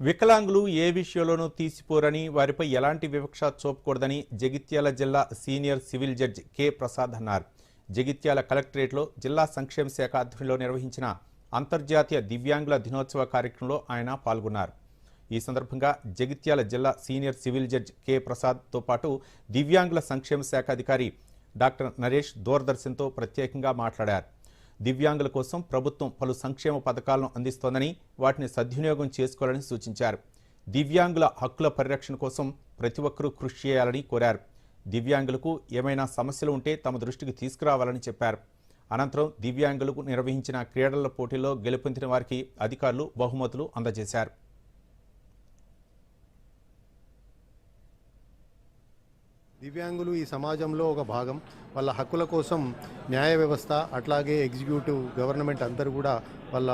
వికలాంగులు ఏ విషయంలోనూ తీసిపోరని వారిపై ఎలాంటి వివక్ష చూపకూడదని జగిత్యాల జిల్లా senior civil judge K. Prasad అన్నారు. జగిత్యాల కలెక్టరేట్లో జిల్లా సంక్షేమ శాఖ ఆధ్వర్యంలో నిర్వహించిన అంతర్జాతీయ దివ్యాంగుల దినోత్సవ కార్యక్రమంలో ఆయన పాల్గొన్నారు. ఈ సందర్భంగా జగిత్యాల జిల్లా సీనియర్ సివిల్ జడ్జి కె. ప్రసాద్తో పాటు దివ్యాంగుల సంక్షేమ శాఖ అధికారి డాక్టర్ నరేష్ దూరదర్శన్తో ప్రత్యేకంగా మాట్లాడారు. దివ్యాంగుల కోసం ప్రభుత్వం పలు సంక్షేమ పథకాలను అందిస్తోందని వాటిని సద్వినియోగం చేసుకోవాలని సూచించారు. దివ్యాంగుల హక్కుల పరిరక్షణ కోసం ప్రతి ఒక్కరూ కృషి చేయాలని కోరారు. దివ్యాంగులకు ఏమైనా సమస్యలు ఉంటే తమ దృష్టికి తీసుకురావాలని చెప్పారు. అనంతరం దివ్యాంగులకు నిర్వహించిన క్రీడల పోటీల్లో గెలుపొందిన వారికి అధికారులు బహుమతులు అందజేశారు. దివ్యాంగులు ఈ సమాజంలో ఒక భాగం. వాళ్ళ హక్కుల కోసం న్యాయ వ్యవస్థ అట్లాగే ఎగ్జిక్యూటివ్ గవర్నమెంట్ అందరూ కూడా వాళ్ళ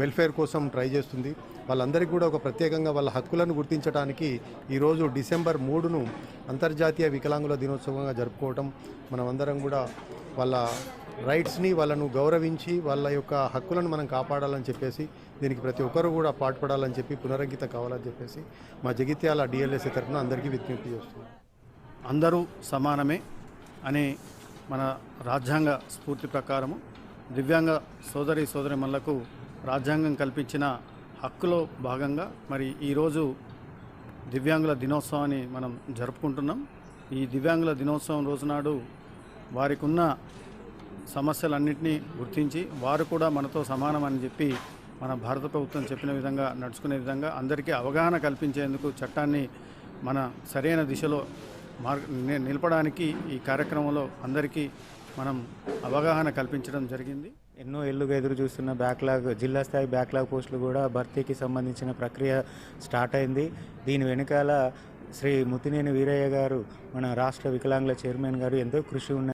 వెల్ఫేర్ కోసం ట్రై చేస్తుంది. వాళ్ళందరికీ కూడా ఒక ప్రత్యేకంగా వాళ్ళ హక్కులను గుర్తించడానికి ఈరోజు డిసెంబర్ మూడును అంతర్జాతీయ వికలాంగుల దినోత్సవంగా జరుపుకోవటం. మనం అందరం కూడా వాళ్ళ రైట్స్ని వాళ్ళను గౌరవించి వాళ్ళ యొక్క హక్కులను మనం కాపాడాలని చెప్పేసి దీనికి ప్రతి ఒక్కరు కూడా పాటుపడాలని చెప్పి పునరంకిత కావాలని చెప్పేసి మా జగిత్యాల డిఎల్ఎస్ఏ తరఫున అందరికీ విజ్ఞప్తి చేస్తున్నాం. అందరూ సమానమే అనే మన రాజ్యాంగ స్ఫూర్తి ప్రకారము దివ్యాంగ సోదరి సోదరిమణులకు రాజ్యాంగం కల్పించిన హక్కులో భాగంగా మరి ఈరోజు దివ్యాంగుల దినోత్సవాన్ని మనం జరుపుకుంటున్నాం. ఈ దివ్యాంగుల దినోత్సవం రోజునాడు వారికి ఉన్న సమస్యలన్నింటినీ గుర్తించి వారు కూడా మనతో సమానమని చెప్పి మన భారత ప్రభుత్వం చెప్పిన విధంగా నడుచుకునే విధంగా అందరికీ అవగాహన కల్పించేందుకు చట్టాన్ని మన సరైన దిశలో మార్గ నిలపడానికి ఈ కార్యక్రమంలో అందరికీ మనం అవగాహన కల్పించడం జరిగింది. ఎన్నో ఏళ్ళుగా ఎదురు చూస్తున్న బ్యాక్లాగ్ జిల్లా స్థాయి బ్యాక్లాగ్ పోస్టులు కూడా భర్తీకి సంబంధించిన ప్రక్రియ స్టార్ట్ అయింది. దీని వెనకాల శ్రీ ముతినేని వీరయ్య గారు మన రాష్ట్ర వికలాంగుల చైర్మన్ గారు ఎంతో కృషి ఉన్న